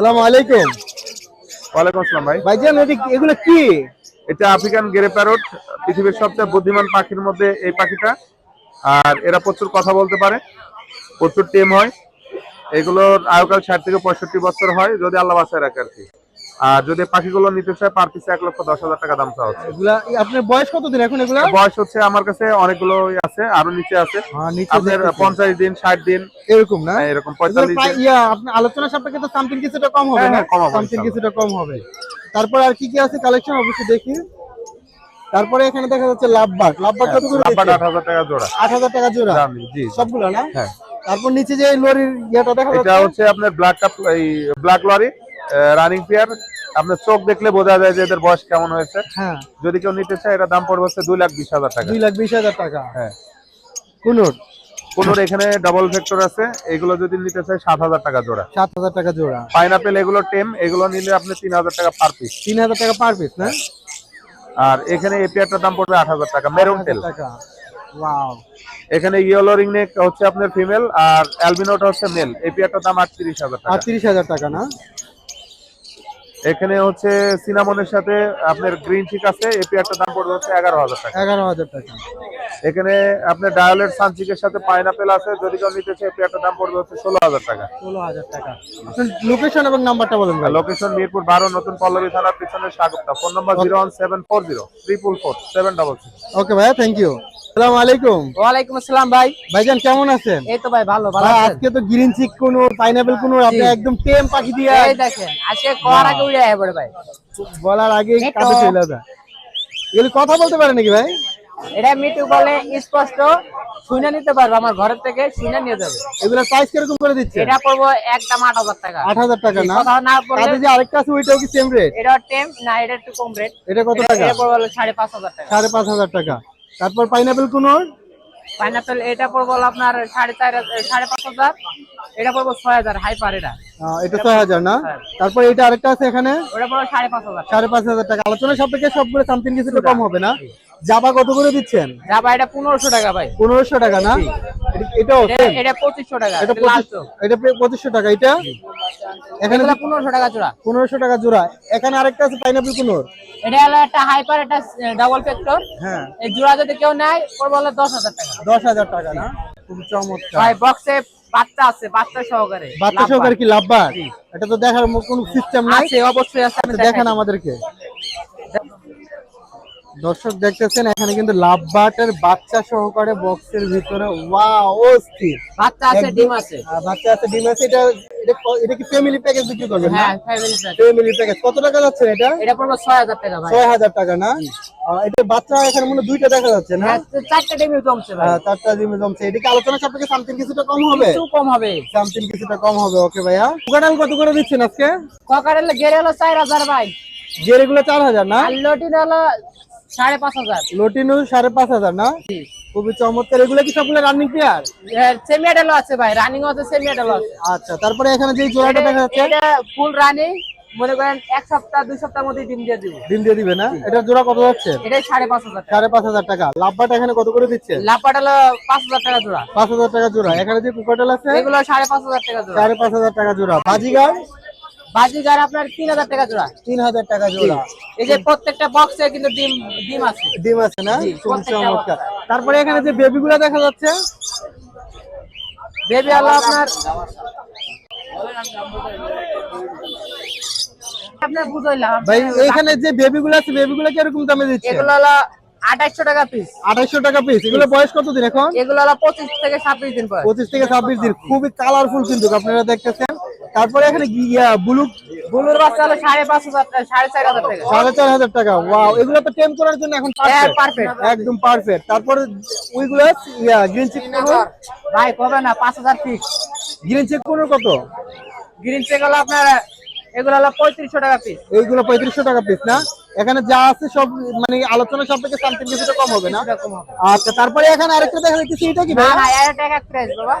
আসসালামু আলাইকুম। ওয়ালাইকুম আসসালাম ভাই। ভাইজান এগুলো কি? এটা আফ্রিকান গ্রে প্যারট পৃথিবীর সবচেয়ে বুদ্ধিমান পাখির মধ্যে এই পাখিটা। আর এরা প্রচুর কথা বলতে পারে প্রচুর টেম হয়। এগুলোর আয়ুকাল ষাট থেকে পঁয়ষট্টি বছর হয় যদি আল্লাহ বাসায় রাখে আর কি। আর যদি পাখিগুলো নিতে চায় পার পিসে এক লক্ষ দশ হাজার টাকা দাম চাওয়া হচ্ছে। এগুলা আপনার বয়স কতদিন এখন এগুলা? বয়স হচ্ছে আমার কাছে অনেকগুলো আছে আরও নিচে আছে। হ্যাঁ, আপনার পঞ্চাশ দিন ষাট দিন। এরকম না? এরকম পঁয়তাল্লিশ ইয়া আলোচনা সাপেক্ষে তো সামথিং কিছুটা কম হবে হ্যাঁ, হ্যাঁ, কম হবে, সামথিং কিছুটা কম হবে। তারপর আর কি কি আছে কালেকশন অবশ্যই দেখি। তারপরে এখানে দেখা যাচ্ছে লাভবাগ লাভবাগ কত করে লাভবাট? আট হাজার টাকা জোড়া। আট হাজার টাকা জোড়া। জি সবগুলো না? হ্যাঁ। তারপর নিচে যে লরির ইয়েটা দেখা এটা যাচ্ছে? হচ্ছে আপনার ব্ল্যাক কাপ এই ব্ল্যাক লরি রানিং পেয়ার আপনার চোখ দেখলে বোঝা যায় যে এদের বয়স কেমন হয়েছে। হ্যাঁ। যদি কেউ নিতে চায় এটা দাম পড়বে হচ্ছে দুই লাখ বিশ হাজার টাকা। দুই লাখ বিশ হাজার টাকা। হ্যাঁ। কুনুর? কোনোর এখানে ডাবল ফ্যাক্টর আছে। এগুলো যদি নিতে চায় সাত হাজার টাকা জোড়া। সাত হাজার টাকা জোড়া। পাইনাপেল এগুলো টেম এগুলো নিলে আপনি তিন হাজার টাকা পার পিস তিন হাজার টাকা পার পিস না? আর এখানে এই পেয়ারটার দাম পড়বে আট হাজার টাকা মেরুন ওয়াও এখানে ইয়েলো রিং নেক হচ্ছে আপনার ফিমেল আর অ্যালবিনোটা হচ্ছে মেল এই পেয়ারটার দাম আটত্রিশ হাজার টাকা। আটত্রিশ হাজার টাকা না? এখানে হচ্ছে সিনামনের সাথে আপনার গ্রিন চিক আছে এই পেয়ারটার দাম পড়বে হচ্ছে এগারো হাজার টাকা। এগারো হাজার টাকা। এখানে আপনার ডায়ালের সানচিকের সাথে পাইনাপেল আছে যদি কেউ নিতে চায় পেয়ারটার দাম পড়বে হচ্ছে ষোলো হাজার টাকা। ষোলো হাজার টাকা। লোকেশন এবং নাম্বারটা বলেন ভাই। লোকেশন মিরপুর বারো নতুন পল্লবী থানার পিছনে Swagata phone number zero one seven four zero triple four seven double six okay ভাইয়া থ্যাংক ইউ আসসালামু আলাইকুম। ওয়ালাইকুম আসসালাম ভাই। ভাইজান কেমন আছেন? এই তো ভাই ভালো ভালো? আজকে তো গ্রিন চিক কোন পাইনাপেল কোন আপনি একদম টেম পাখি দিয়ে এই দেখেন আজকে আগে উড়ে আয় পড়ে ভাই। বলার আগে কাছে চলে এগুলো কথা বলতে পারে নাকি ভাই? এটা মিটু বলে স্পষ্ট। শুনে নিতে পারবে আমার ঘরের থেকে শুনে নিয়ে যাবে। এগুলো প্রাইস কীরকম করে দিচ্ছে? এটা পড়ব একদম আট হাজার টাকা। আট হাজার টাকা না? কথা না তাতে যে আরেকটা আছে ওইটাও কি সেম রেট এটা টেম না এটা একটু কম রেট এটা কত টাকা? এটা পড়ব সাড়ে পাঁচ হাজার টাকা। সাড়ে পাঁচ হাজার টাকা। তারপর পাইনাপেল কোন পাইনাপেল এটা পড়ব আপনার সাড়ে চার হাজার- সাড়ে পাঁচ হাজার। এটা পড়ব ছয় হাজার হাইপার এটা। এটা ছয় হাজার না? হ্যাঁ। তারপর এটা আরেকটা আছে এখানে? সাড়ে পাঁচ হাজার টাকা। আলোচনা সাপেক্ষে সবগুলো সামথিং কিছুটা কম হবে না। জাবা কত করে দিচ্ছেন? যাবা এটা পনেরোশো টাকা ভাই। পনেরোশো টাকা না? এটাও এটা- পঁচিশশো টাকা এটা পঁচিশশো টাকা। এখানে পনেরোশো টাকা জোড়া। পনেরোশো টাকা জোড়া। এখানে আরেকটা আছে পাইনাপল কুনোর। এটা হলো একটা হাইপার একটা ডাবল ফ্যাক্টর হ্যাঁ। এই জোড়া যদি কেউ নেয় পড়বে হলো দশ হাজার টাকা। দশ হাজার টাকা না? খুব চমৎকার। ভাই বক্সে বাচ্চা আছে বাচ্চা সহকারে। বাচ্চা সহকারে কি লাভবার এটা তো দেখার কোনো সিস্টেম নাই। আছে অবশ্যই আছে দেখেন আমাদেরকে। দর্শক দেখতেছেন এখানে কিন্তু লাভবাটের বাচ্চা সহকারে বক্সের ভিতরে। ওয়াও স্থির বাচ্চা আছে ডিম আছে। বাচ্চা আছে ডিম আছে। এটা এটা এটা কি ফ্যামিলি প্যাকেজ বিক্রি করবেন হ্যাঁ ফ্যামিলি প্যাক ফ্যামিলি প্যাকেজ কত টাকা যাচ্ছে এটা? এটা পড়বে ছয় হাজার টাকা ভাই। ছয় হাজার টাকা না? এটা বাচ্চা এখানে মনে হয় দুইটা দেখা যাচ্ছে না? হ্যাঁ চারটা ডিমই জমছে ভাই। আহ, চারটা ডিমে জমছে। এটা কি আলোচনা সাপেক্ষে সামথিং কিছুটা কম হবে? একটু কম হবে। সামথিং কিছুটা কম হবে। ওকে ভাইয়া। কুকাটাল কত করে দিচ্ছেন আজকে? ককারের গেরে হলো চার হাজার ভাই। জেরেগুলো চার হাজার না? আর লটিন হলো সাড়ে পাঁচ হাজার। লটিনু সাড়ে পাঁচ হাজার না? খুবই চমৎকার। এগুলো কি সবগুলো রানিং প্লেয়ার সেমি এডেলও আছে ভাই রানিং আছে সেমি এডেলও আছে। আচ্ছা তারপরে এখানে যে জোড়াটা দেখা যাচ্ছে? এটা ফুল রানিং মনে করেন এক সপ্তাহ দুই সপ্তাহের মধ্যে ডিম দিয়ে দিব। ডিম দিয়ে দিবে না? এটা জোড়া কত যাচ্ছে? এটাই সাড়ে পাঁচ হাজার সাড়ে পাঁচ হাজার টাকা। লাভবাটা এখানে কত করে দিচ্ছে? লাপাট হলো পাঁচ হাজার টাকা জোড়া। পাঁচ হাজার টাকা জোড়া। এখানে যে কুকাটাল আছে? এগুলো সাড়ে পাঁচ হাজার টাকা জোড়া। সাড়ে পাঁচ হাজার টাকা জোড়া। বাজিগার? বাজিগার আপনার তিন হাজার টাকা জোড়া। তিন হাজার টাকা জোড়া। এই যে প্রত্যেকটা বক্সে কিন্তু ডিম ডিম আছে। ডিম আছে না? চমৎকার। তারপরে এখানে যে বেবি বেবিগুলো দেখা যাচ্ছে বেবি হলো আপনার। আপনার ভাই এখানে যে বেবিগুলো আছে বেবিগুলো দামে দিচ্ছে? এগুলো হলো টাকা পিস আঠাইশো টাকা পিস এগুলো বয়স কতদিন এখন? এগুলো হলো পঁচিশ থেকে ছাব্বিশ দিন পঁচিশ থেকে ছাব্বিশ দিন। খুবই কালারফুল কিন্তু আপনারা দেখতেছেন। তারপরে এখানে ব্লু বুলুর বাচ্চা হলো সাড়ে পাঁচ হাজার টাকা সাড়ে চার হাজার টাকা। সাড়ে চার হাজার টাকা ওয়াও এগুলো তো টেম করার জন্য এখন হ্যাঁ, পারফেক্ট একদম পারফেক্ট তারপরে ওইগুলো ইয়া গ্রিন চেক ভাই কবে না পাঁচ হাজার ফিক্স গ্রিন চেক কোন কত? গ্রিন চেক হলো আপনার এগুলো হলো পঁয়ত্রিশশো টাকা পিস এইগুলো পঁয়ত্রিশশো টাকা পিস না? এখানে যা আছে সব মানে আলোচনা সাপেক্ষে সামথিং কিছুটা কম হবে না? আচ্ছা তারপরে এখানে আরেকটা দেখা যাচ্ছে এটা কি না ভাই এটা এক প্রাইস বাবা।